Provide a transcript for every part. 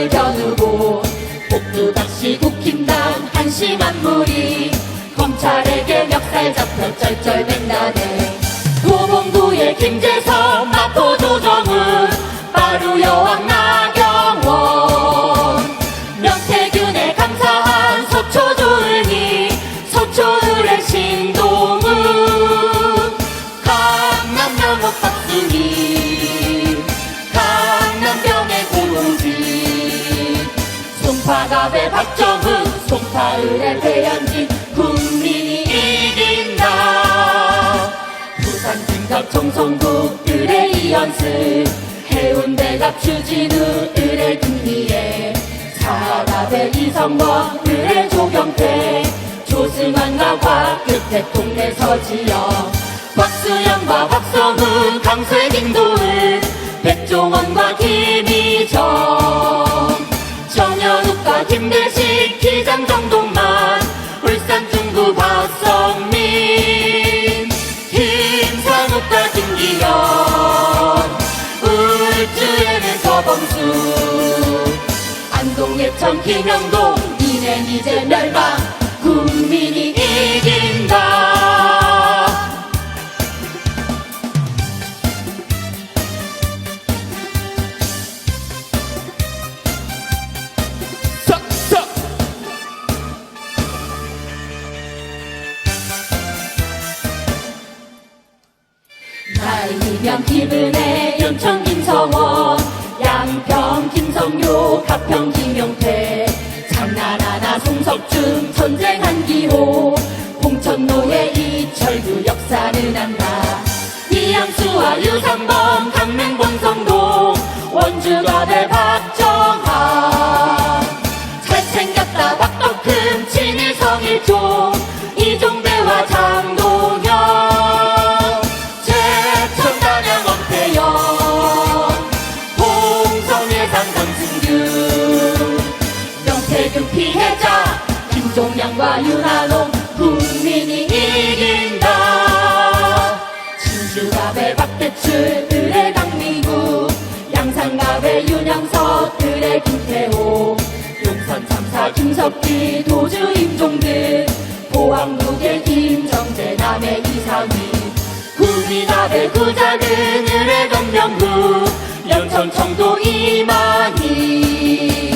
총을 겨누고 복두각시 국힘당 한심한 무리. 검찰에게 멱살 잡혀 쩔쩔맨다네 도봉구의 김재성 마포 송파을의 배현진 국민이 이긴다. 부산 진갑 청송국 을의 이현승 해운대 갑 추진우 을의 김미애 사갑의 이성원 을의 조경태 조승환과 곽극택 동네 서지영 박수영과 박성훈 강수의 김도은 백종원과 김희정 정현욱과 김대식 기장 정동만 울산 중구 박성민. 김상욱과 김기현 울주에는 서범수. 안동 예천 김영동 이낸 이제 멸망 국민이 나이면 김은혜 연천 김성원 양평 김성료 가평 김용태 장난하나 송석준 전쟁 한기호 홍천로의 이철구 역사는 한다. 이양수와 유상범 권 피해자 김종량과 윤한홍 국민이 이긴다. 진주갑의 박대출 을의 강민구. 양산갑의 윤영석 을의 김태호. 용산 참사 김석기 도주 임종들. 포항국의 김정재 남의 이상희. 구미갑의 구작은 을의 정명구. 연천 청도 이만희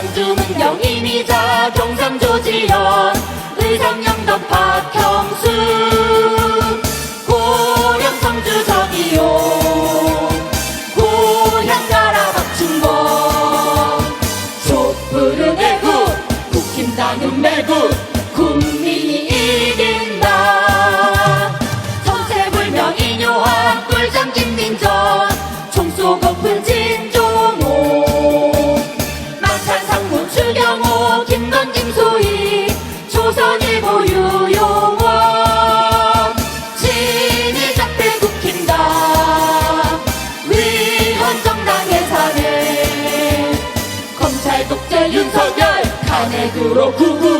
상주 문경 이미자 경상 조지현 탄핵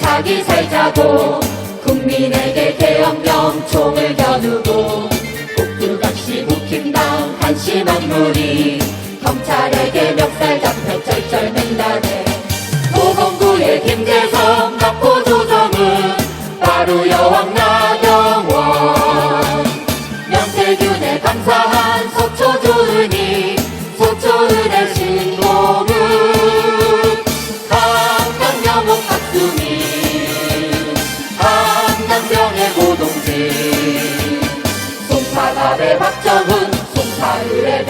자기 살자고 국민에게 계엄령 총을 겨누고 국두각시 국힘당 한심한 무리 경찰에게 멱살 잡혀 쩔쩔맨다네 도봉구의 김재성 마포 조정은 바로 여왕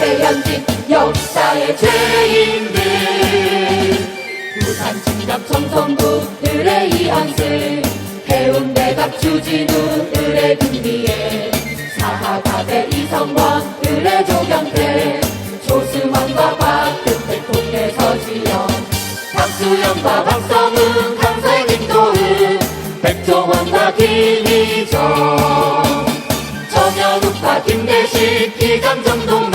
송파을의 배현진 역사의 죄인들. 부산 진갑 청성구 을의 이한슬 해운대갑 주진우 을의 금비에 사하갑의 김성원 의뢰 조경태 조승환과 박근태 통해서 지영 박수영과 박성훈 강서 김도은 백종원과 김희정 정현욱과 김대식 기장 정동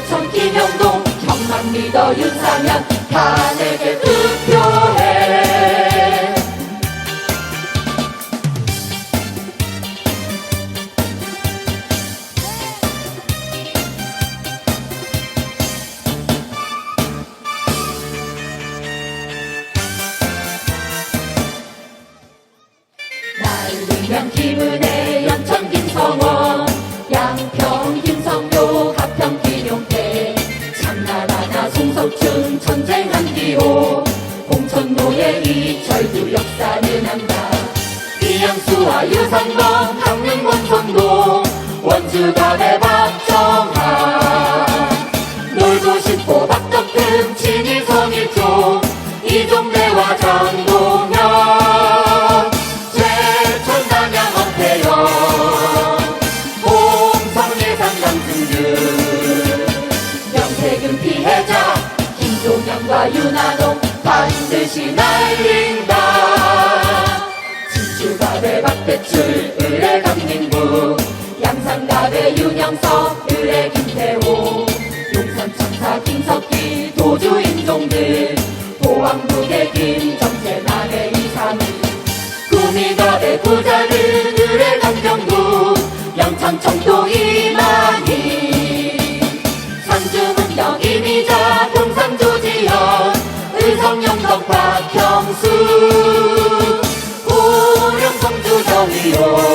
안동예천 김영동 경남 리더 윤상현 다 내게 투표 박대출 의뢰 강민구 양산갑의 윤영석 의뢰 김태호. 용산청사 김석기 도주 인종들. 포항북의 김정재 남의 이상희 구미갑의 부자는 의뢰 강경구. 영천 청도 이 성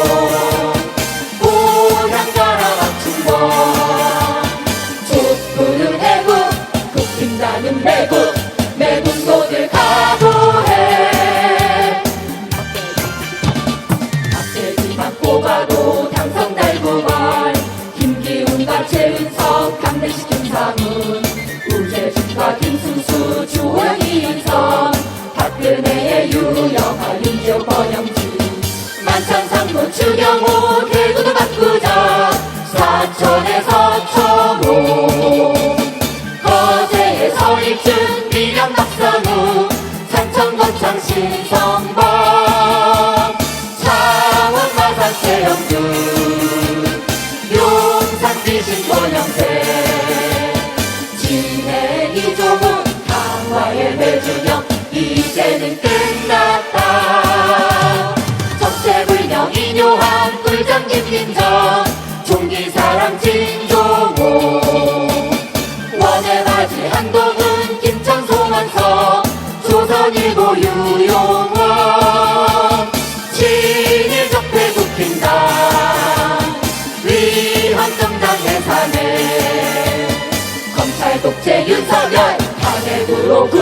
거창 신성범. 창원 마산 최영준 용산 귀신 권영세. 진해 이종훈 강화의 배준영 이제는 끝났다. 정체불명 이뇨한 검찰 독재 윤석열 탄핵으